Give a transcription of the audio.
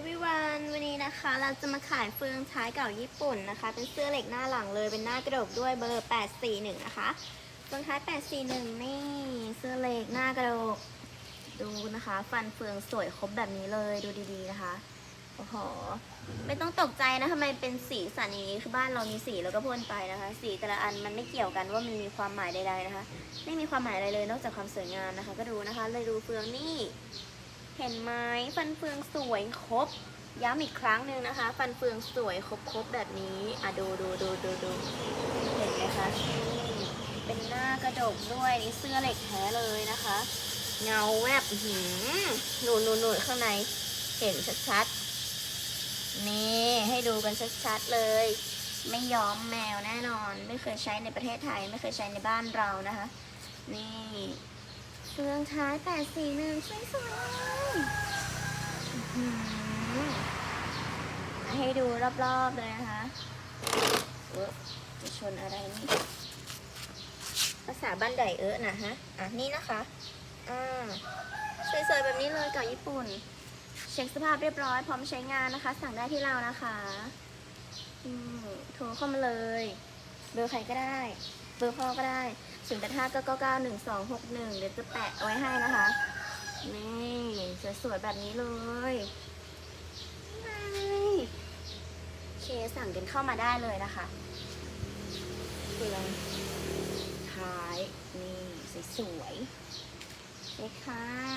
everyone วันนี้นะคะ เราจะมาขายเฟืองท้ายเก่าญี่ปุ่นนะคะ เป็นเสื้อเหล็กหน้าหลังเลย เป็นหน้ากระดกด้วยเบอร์ 841 นะคะ เฟืองท้าย 841 นี่ เสื้อเหล็กหน้ากระดก ดูนะคะ ฟันเฟืองสวยครบแบบนี้เลย ดูดีๆนะคะ โอ้โห ไม่ต้องตกใจนะทำไมเป็นสีสันอย่างนี้ คือบ้านเรามีสีแล้วก็พ่นไปนะคะ สีแต่ละอันมันไม่เกี่ยวกันว่ามันมีความหมายใดๆนะคะ ไม่มีความหมายอะไรเลยนอกจากความสวยงามนะคะ ก็ดูนะคะ เลยดูเฟืองนี่ เห็นไหมฟันเฟืองสวยครบ ย้ำอีกครั้งหนึ่งนะคะ ฟันเฟืองสวยครบครบแบบนี้อะดูดูดูดูดูเห็นไหมคะนี่เป็นหน้ากระดกด้วยนี่เสื้อเหล็กแท้เลยนะคะ เงาแวบหือหนูหนูหนูข้างในเห็นชัดๆนี่ให้ดูกันชัดๆเลย ไม่ย้อมแมวแน่นอน ไม่เคยใช้ในประเทศไทย ไม่เคยใช้ในบ้านเรานะคะ นี่เฟืองท้ายแปดสี่หนึ่งสวยๆ ให้ดูรอบๆเลยนะคะเออจะชนอะไรนี่ ภาษาบ้านใดเออนะฮะ อะ นี่นะคะ อ่าสวยๆแบบนี้เลยเก่าญี่ปุ่น เช็คสภาพเรียบร้อยพร้อมใช้งานนะคะ สั่งได้ที่เรานะคะอืมโทรเข้ามาเลยเบอร์ใครก็ได้ เบอร์พ่อก็ได้ศูนย์แปดห้าเก้าเก้าเก้าหนึ่งสองหกหนึ่งเดี๋ยวจะแปะไว้ให้นะคะนี่ สวยๆ แบบนี้เลยเคสั่งกันเข้ามาได้เลยนะคะเฟืองท้าย นี่สวยๆเลยค่ะ